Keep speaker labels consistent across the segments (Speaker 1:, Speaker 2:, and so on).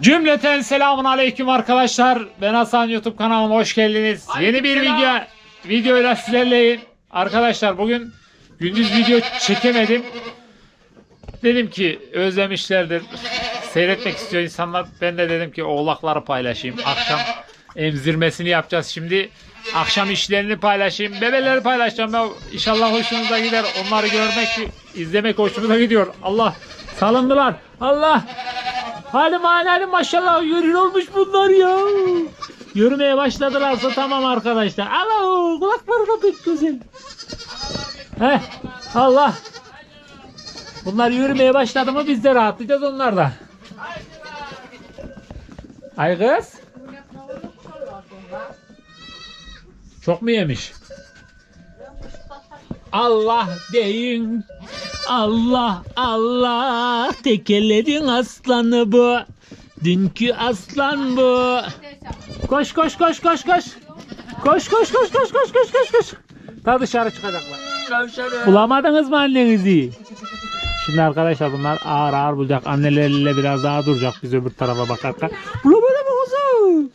Speaker 1: Cümleten selamun aleyküm arkadaşlar. Ben Hasan YouTube kanalıma hoş geldiniz. Yeni bir video videoyla sizlerleyim. Arkadaşlar bugün gündüz video çekemedim. Dedim ki özlemişlerdir. Seyretmek istiyor insanlar. Ben de dedim ki oğlakları paylaşayım. Akşam emzirmesini yapacağız şimdi. Akşam işlerini paylaşayım. Bebeleri paylaşacağım. Ya. İnşallah hoşunuza gider. Onları görmek, izlemek hoşumuza gidiyor. Allah salındılar. Allah Hadi hadi maşallah yürür olmuş bunlar ya. Yürümeye başladılarsa tamam arkadaşlar. Alo kulakları da pek güzel. Heh Allah. Bunlar yürümeye başladı mı biz de rahatlayacağız onlar da. Ay kız. Çok mu yemiş? Allah deyin. Allah Allah tekelerin aslanı bu. Dünkü aslan bu. Koş koş koş koş koş. Koş koş koş koş koş koş koş koş. Ta dışarı çıkacaklar. Bulamadınız mı annenizi? Şimdi arkadaşlar bunlar ağır ağır bulacak. Anneleriyle biraz daha duracak biz öbür tarafa bakarken. Bulamadı mı kuzum?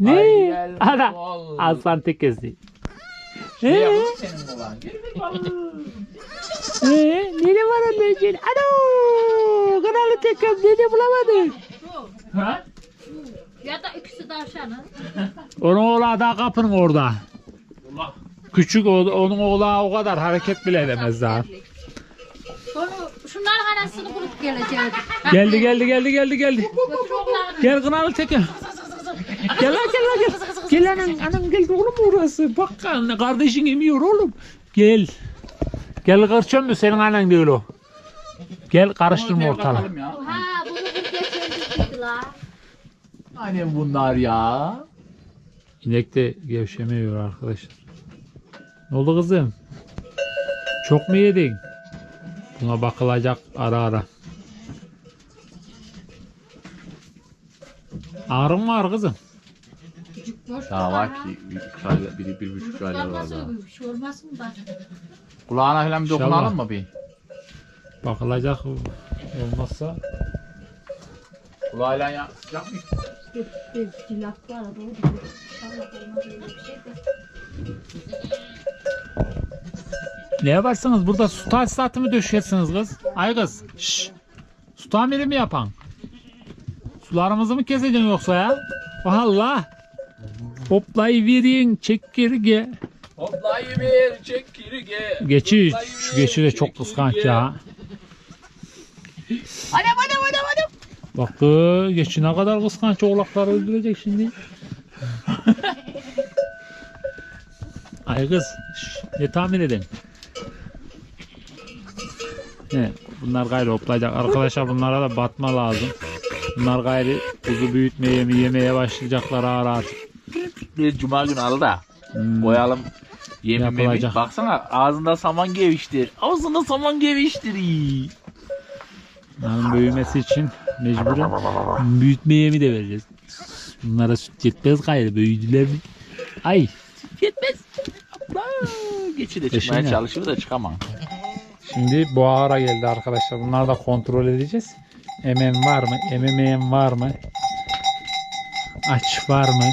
Speaker 1: Ne? Ana. Aslan tekesi.
Speaker 2: Ne
Speaker 1: Ee?
Speaker 2: yapalım senin olan? Bir bakalım.
Speaker 1: Ee, nene var anneciğim? Ano! Kanalı tekrar nene bulamadık.
Speaker 2: Ha?
Speaker 3: Ya da ikisi tavşanı.
Speaker 1: Onun oğlağı daha kapının orada.
Speaker 2: Allah.
Speaker 1: Küçük o, onun oğlağı o kadar hareket bile edemez daha.
Speaker 3: Sonra şunların arasını bulup geleceğiz.
Speaker 1: Geldi geldi geldi geldi geldi. Gel kanalı teker. Gel lan gel lan gel. Gel anam, anam gel oğlum orası. Bak anne, kardeşin emiyor oğlum. Gel. Gel karışıyor mu senin annen değil o. Gel karıştırma ortalığı.
Speaker 3: Ha bunu bir geçirdik la.
Speaker 2: Annem bunlar ya.
Speaker 1: İnek de gevşemiyor arkadaşlar. Ne oldu kızım? Çok mu yedin? Buna bakılacak ara ara. Ağrın var kızım.
Speaker 3: Boş
Speaker 2: Daha
Speaker 3: var
Speaker 2: ki bir, bir, bir buçuk aylık var daha.
Speaker 3: Bir şey olmasın da.
Speaker 2: Kulağına falan bir
Speaker 1: İnşallah.
Speaker 2: dokunalım mı bir?
Speaker 1: Bakılacak olmazsa
Speaker 2: Kulağıyla ya.
Speaker 3: Olmaz şey de.
Speaker 1: ne yaparsınız? Burada su tesisatı mı döşersiniz kız? Ay kız. Şşş. Su tamiri mi yapan? Sularımızı mı keseceksin yoksa ya? Allah. Hoplayıverin çekirge.
Speaker 2: Hoplayıver çekirge.
Speaker 1: Geçi şu geçi de çok kıskanç ya.
Speaker 2: Anam anam anam anam.
Speaker 1: Bak geçi ne kadar kıskanç oğlakları öldürecek şimdi. Ay kız şş, ne tahmin edin. Ne, bunlar gayrı hoplayacak. Arkadaşlar bunlara da batma lazım. Bunlar gayrı kuzu büyütmeye mi yemeye başlayacaklar ağır ağır.
Speaker 2: Bir cuma günü al da.
Speaker 1: Hmm.
Speaker 2: Koyalım. Yemin.
Speaker 1: Yapılacak.
Speaker 2: Baksana ağzında saman geviştir. Ağzında saman geviştir.
Speaker 1: Bunların büyümesi için mecburen büyütme yemi de vereceğiz. Bunlara süt yetmez gayrı büyüdüler? Ay
Speaker 2: Yetmez. Allah. Geçi de çıkmaya
Speaker 1: ya.
Speaker 2: çalışıyor da çıkamam.
Speaker 1: Şimdi buhara geldi arkadaşlar. Bunları da kontrol edeceğiz. Emem var mı? Ememeyen var mı? Aç var mı?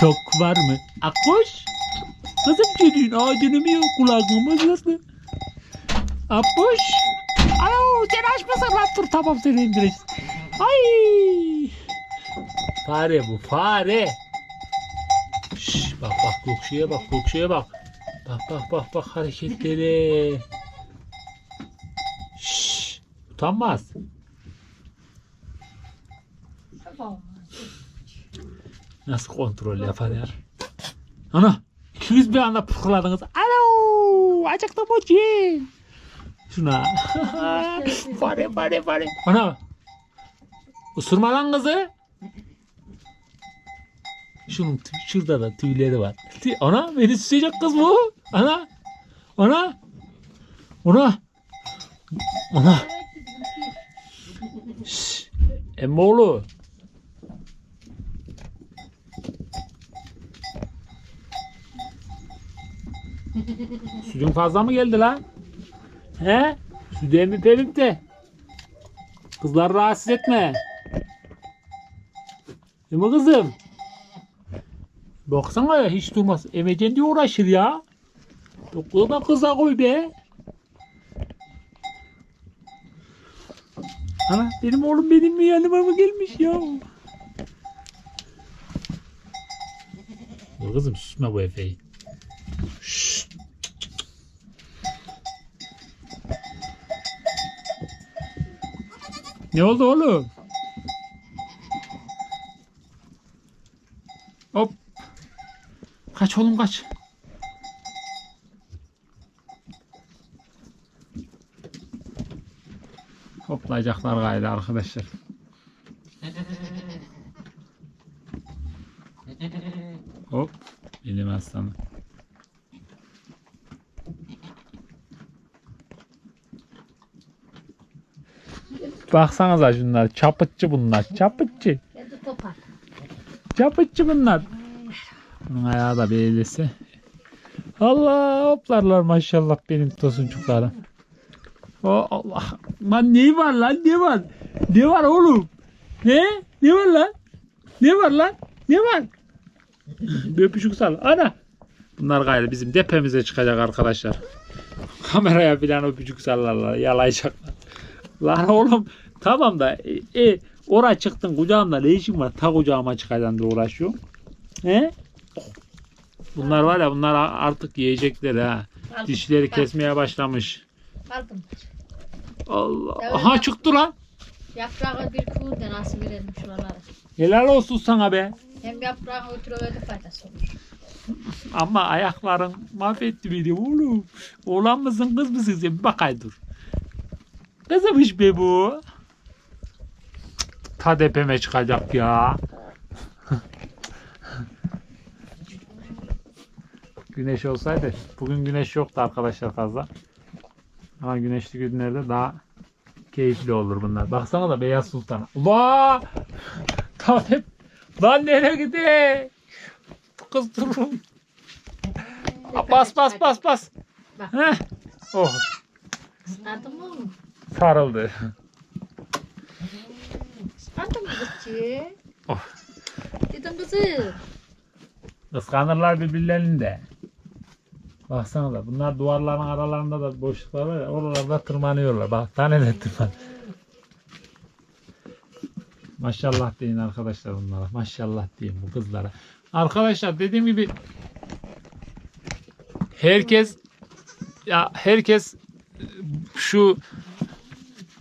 Speaker 1: Tok var mı? Akkoş. Kızım senin ağzını mı yok kulağımı nasıl? Akkoş. Alo sen açmasın lan dur tamam seni indireceğiz. Ay. Fare bu fare. Şş, bak bak Gökşe'ye bak Gökşe'ye bak. Bak bak bak bak hareketlere. Şşş, utanmaz. Nasıl kontrol yapar ya? Ana, ikiniz bir anda pırladınız. Alo, acıktım hocam. Şuna. fare fare fare. Ana, ısırma lan kızı. Şunun şurada da tüyleri var. Ana, beni süsecek kız bu. Ana, ana, ana. Ana. Şşş. Emmoğlu. Sütün fazla mı geldi lan? He? Sütü emip emip de. Kızlar rahatsız etme. Değil mi kızım? Baksana ya hiç durmaz. Emecen diye uğraşır ya. Dokulu da kıza koy be. Ana benim oğlum benim mi yanıma mı gelmiş ya? Kızım susma bu Efe'yi. Ne oldu oğlum? Hop. Kaç oğlum kaç. Hoplayacaklar gayri arkadaşlar. Hop. Benim aslanım. Baksanıza şunlar. Çapıtçı bunlar. Çapıtçı.
Speaker 3: Ben de topar.
Speaker 1: Çapıtçı bunlar. Bunun ayağı da belirlisi. Allah hoplarlar maşallah benim tosuncuklarım. O Allah. Lan ne var lan ne var? Ne var oğlum? Ne? Ne var lan? Ne var lan? Ne var? Bir öpücük sal. Ana. Bunlar gayrı bizim depemize çıkacak arkadaşlar. Kameraya filan öpücük sallarlar. Yalayacaklar. Lan oğlum tamam da e, e, oraya çıktın kucağımda ne işin var? Ta kucağıma çıkacaksın diye uğraşıyorum. He? Bunlar var ya bunlar artık yiyecekler ha. Dişleri kesmeye başlamış.
Speaker 3: Aldım.
Speaker 1: Allah.
Speaker 3: Evet.
Speaker 1: Aha çıktı lan.
Speaker 3: Yaprağı bir kuğudan nasıl verelim şuralara.
Speaker 1: Helal olsun sana be.
Speaker 3: Hem yaprağın ötürüverdi faydası olur.
Speaker 1: Ama ayakların mahvetti beni oğlum. Oğlan mısın kız mısın sen? Bir bakay dur. Kızmış be bu. Ta tepeme çıkacak ya. Güneş olsaydı. Bugün güneş yoktu arkadaşlar fazla. Ama güneşli günlerde daha keyifli olur bunlar. Baksana da Beyaz Sultan. Ula! Ta tep- Lan nereye gidiyor? Kız durun. Bas bas bas bas. Heh. Oh sarıldı.
Speaker 3: Mı kızcı?
Speaker 1: Oh.
Speaker 3: Dedim kızım.
Speaker 1: Kıskanırlar birbirlerini de. Baksana da bunlar duvarların aralarında da boşluklar var ya oralarda tırmanıyorlar. Bak tane de tırman. Maşallah deyin arkadaşlar bunlara. Maşallah deyin bu kızlara. Arkadaşlar dediğim gibi herkes ya herkes şu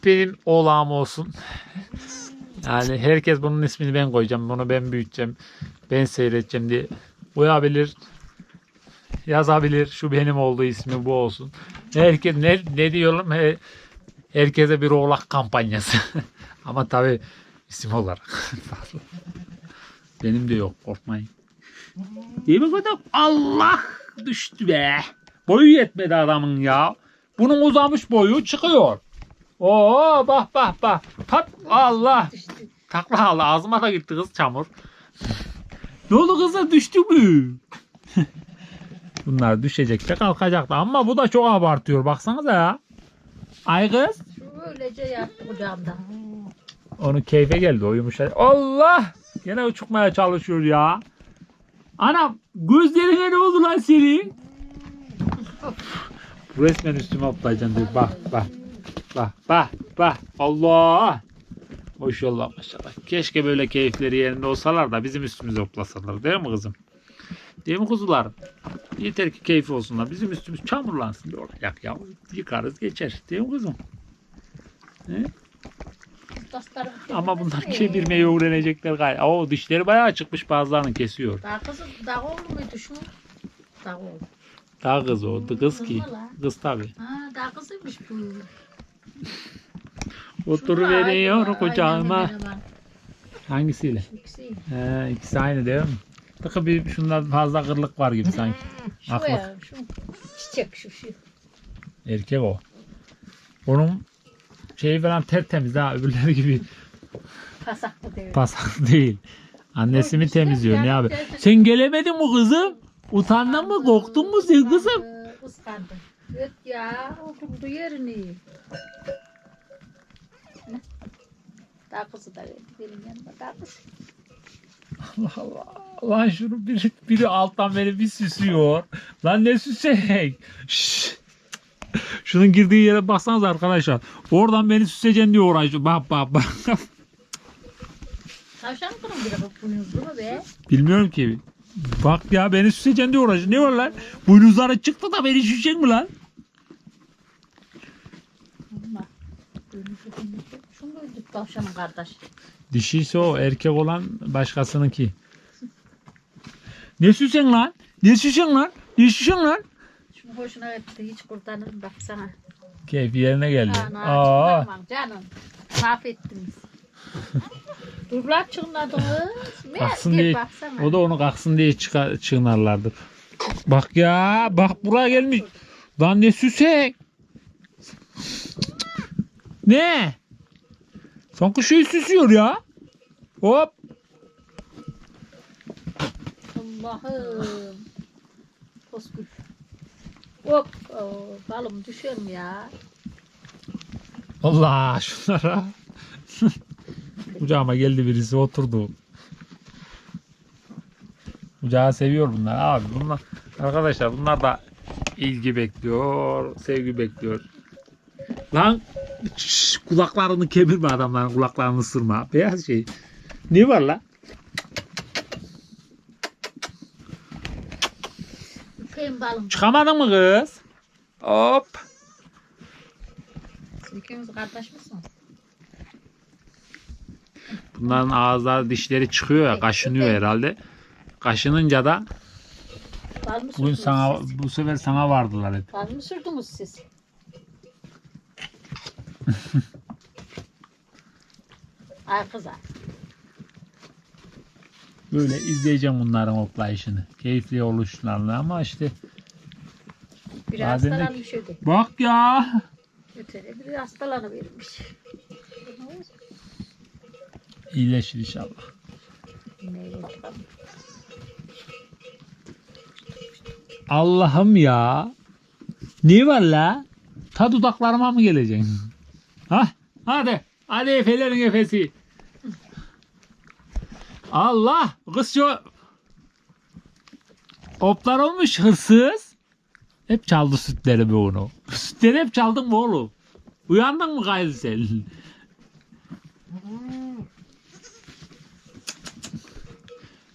Speaker 1: benim oğlağım olsun. Yani herkes bunun ismini ben koyacağım. Bunu ben büyüteceğim. Ben seyredeceğim diye koyabilir. Yazabilir. Şu benim olduğu ismi bu olsun. Herkes ne, ne diyorum? He- herkese bir oğlak kampanyası. Ama tabi isim olarak. benim de yok korkmayın. Değil mi kadar? Allah düştü be. Boyu yetmedi adamın ya. Bunun uzamış boyu çıkıyor. Oo bak bak bak. Pat Allah. Takla aldı. Ağzıma da gitti kız çamur. ne oldu kızlar düştü mü? Bunlar düşecek de kalkacak da. Ama bu da çok abartıyor. Baksanıza ya. Ay kız.
Speaker 3: Şu öylece yattı kucağımda.
Speaker 1: Onun keyfe geldi o yumuşak. Allah! Gene uçurmaya çalışıyor ya. Anam gözlerine ne oldu lan senin? Bu resmen üstüme hoplayacaksın diyor. Bak bak. Bak bak bak. Allah! Maşallah maşallah. Keşke böyle keyifleri yerinde olsalar da bizim üstümüze hoplasalar. Değil mi kızım? Değil mi kuzular? Yeter ki keyfi olsunlar. Bizim üstümüz çamurlansın. Bir olacak ya. Yıkarız geçer. Değil mi kızım?
Speaker 3: Dostlarım
Speaker 1: Ama bunlar kemirmeyi öğrenecekler galiba. O dişleri bayağı çıkmış bazılarını kesiyor.
Speaker 3: Daha kızım daha oğlu muydu şu? Daha oğlu.
Speaker 1: Daha kız o. Kız ki.
Speaker 3: Kız mı lan?
Speaker 1: Kız tabi.
Speaker 3: Ha daha kızıymış bu.
Speaker 1: Oturuveriyor kucağıma.
Speaker 3: Aynen,
Speaker 1: Hangisiyle?
Speaker 3: İkisi.
Speaker 1: He, ikisi aynı değil mi? Tıkı bir şunda fazla kırlık var gibi sanki.
Speaker 3: Şu
Speaker 1: Aklı.
Speaker 3: ya şu. Çiçek şu şu.
Speaker 1: Erkek o. Onun şeyi falan tertemiz ha. Öbürleri gibi
Speaker 3: Pasaklı değil.
Speaker 1: pasak değil. Annesi mi temizliyor ne abi? Sen gelemedin mi kızım? Utandın mı? Korktun mu sen kızım?
Speaker 3: Daha kızı da verdi. Benim yanıma daha kızı.
Speaker 1: Allah Allah. Lan şunu biri, biri alttan beni bir süsüyor. Lan ne süsek. Şşş. Şunun girdiği yere baksanız arkadaşlar. Oradan beni süseceksin diyor uğraşıyor. Bak bak bak.
Speaker 3: Tavşan kurun bir de bak bunu be?
Speaker 1: Bilmiyorum ki. Bak ya beni süseceksin diyor uğraşıyor. Ne var lan? Boynuzları çıktı da beni süsecek mi lan?
Speaker 3: Allah. Şunu öldük tavşanın kardeş.
Speaker 1: Dişisi o. Erkek olan başkasınınki. Ne süsen lan? Ne süsen lan? Ne süsen lan?
Speaker 3: Şunu hoşuna gitti hiç kurtarırım baksana.
Speaker 1: Keyfi yerine geldi. Aa.
Speaker 3: çıkmam canım. Mahvettiniz. Dur lan çınladınız. Ne?
Speaker 1: Kalksın diye,
Speaker 3: baksana.
Speaker 1: o da onu kalksın diye çıkar, çığınarlardı. Bak ya, bak buraya gelmiş. Lan ne süsek. Ne? Sanki şey süsüyor ya. Hop.
Speaker 3: Allah'ım. Toskul. Hop. Oo, balım düşerim ya.
Speaker 1: Allah şunlara. Kucağıma geldi birisi oturdu. Kucağı seviyor bunlar abi. Bunlar arkadaşlar bunlar da ilgi bekliyor, sevgi bekliyor. Lan şş, kulaklarını kemirme adamların kulaklarını ısırma. Beyaz şey. Ne var lan?
Speaker 3: Öpeyim balım.
Speaker 1: Çıkamadın mı kız? Hop.
Speaker 3: Siz ikiniz kardeş misiniz?
Speaker 1: Bunların ağızları dişleri çıkıyor ya kaşınıyor herhalde. Kaşınınca da
Speaker 3: Bal mı
Speaker 1: bugün
Speaker 3: sürdünüz
Speaker 1: sana
Speaker 3: siz?
Speaker 1: bu sefer sana vardılar hep.
Speaker 3: Bal mı sürdünüz siz? Ay kıza.
Speaker 1: Böyle izleyeceğim bunların hoplayışını. Keyifli oluşlarını ama işte
Speaker 3: Bir
Speaker 1: Bazen de-
Speaker 3: hastalanmış öyle.
Speaker 1: bak ya.
Speaker 3: Ötede bir hastalanıvermiş.
Speaker 1: İyileşir inşallah. Allah'ım ya. Ne var la? Ta dudaklarıma mı geleceksin? Ha? Hadi. Hadi efelerin efesi. Allah. Kız şu Hoplar olmuş hırsız. Hep çaldı sütlerimi onu. Sütleri hep çaldın mı oğlum? Uyandın mı gayrı sen?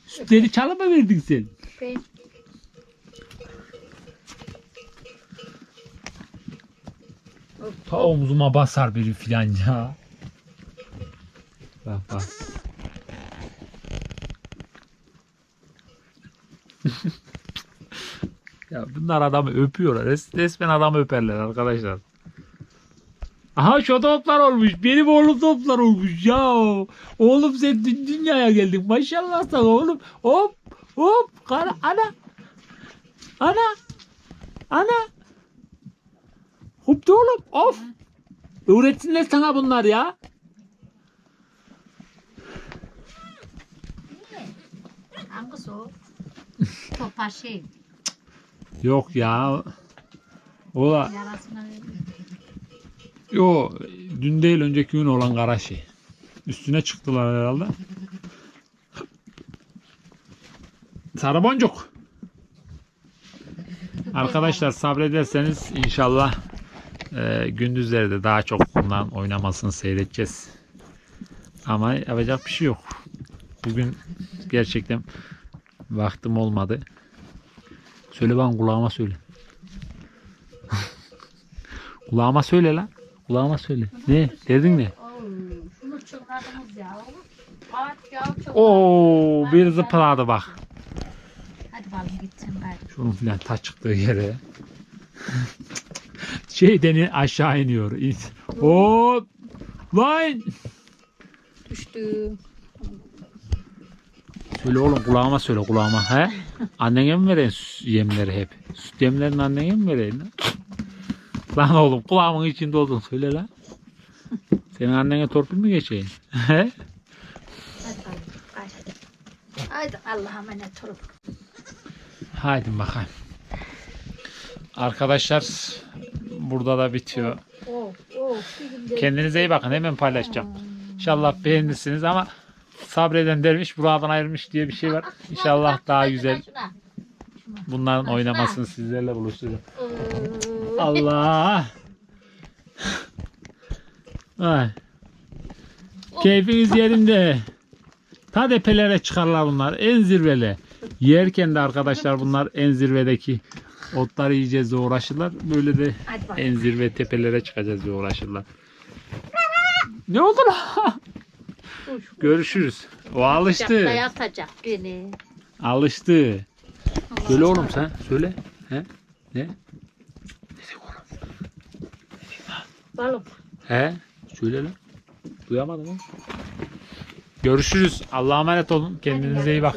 Speaker 1: Sütleri çalıp mı verdin sen?
Speaker 3: Ben
Speaker 1: Ta omzuma basar biri filan ya. Bak bak. ya bunlar adamı öpüyorlar. Res- Resmen adamı öperler arkadaşlar. Aha şu toplar olmuş. Benim oğlum toplar olmuş ya. Oğlum sen dün dünyaya geldin. Maşallah sana oğlum. Hop hop. Kara, ana. Ana. Ana. Hop de oğlum. Of. Öğretsinler sana bunlar ya.
Speaker 3: hangisi o? Topar şey.
Speaker 1: Yok ya. O da
Speaker 3: Yarasına vermiş.
Speaker 1: yo dün değil önceki gün olan kara şey. Üstüne çıktılar herhalde. Sarı boncuk. Arkadaşlar sabrederseniz inşallah e, gündüzleri de daha çok bundan oynamasını seyredeceğiz. Ama yapacak bir şey yok. Bugün gerçekten vaktim olmadı. Söyle bana kulağıma söyle. kulağıma söyle lan. Kulağıma söyle. Ne? Derdin ne?
Speaker 3: Oo,
Speaker 1: bir zıpladı bak.
Speaker 3: Hadi balım gitsin.
Speaker 1: Şunun filan taş çıktığı yere. Şeyden aşağı iniyor. İn- Hop. Lan.
Speaker 3: Düştü.
Speaker 1: Söyle oğlum kulağıma söyle kulağıma. He? Annene mi veren yemleri hep? Süt yemlerini annene mi vereyim lan? Oğlum kulağımın içinde oldun söyle lan. Senin annene torpil mi geçeyim? He?
Speaker 3: Hadi balım. Hadi. Haydi Allah'a emanet olun.
Speaker 1: Haydi bakalım. Arkadaşlar burada da bitiyor.
Speaker 3: Oh, oh. günde-
Speaker 1: Kendinize iyi bakın. Hemen paylaşacağım. İnşallah beğenirsiniz ama sabreden dermiş buradan ayrılmış diye bir şey var. İnşallah daha güzel bunların oynamasını sizlerle buluşturacağım. Allah. Ay. Keyfiniz yerinde. Ta tepelere çıkarlar bunlar. En zirveli. Yerken de arkadaşlar bunlar en zirvedeki otları yiyeceğiz diye uğraşırlar. Böyle de en zirve tepelere çıkacağız diye uğraşırlar. Ne oldu lan? Görüşürüz. O alıştı.
Speaker 3: Yatacak beni.
Speaker 1: Alıştı. Söyle oğlum sen. Söyle. He? Ne?
Speaker 3: Balım.
Speaker 1: He? Söyle lan. Duyamadım oğlum. Görüşürüz. Allah'a emanet olun. Kendinize iyi bak.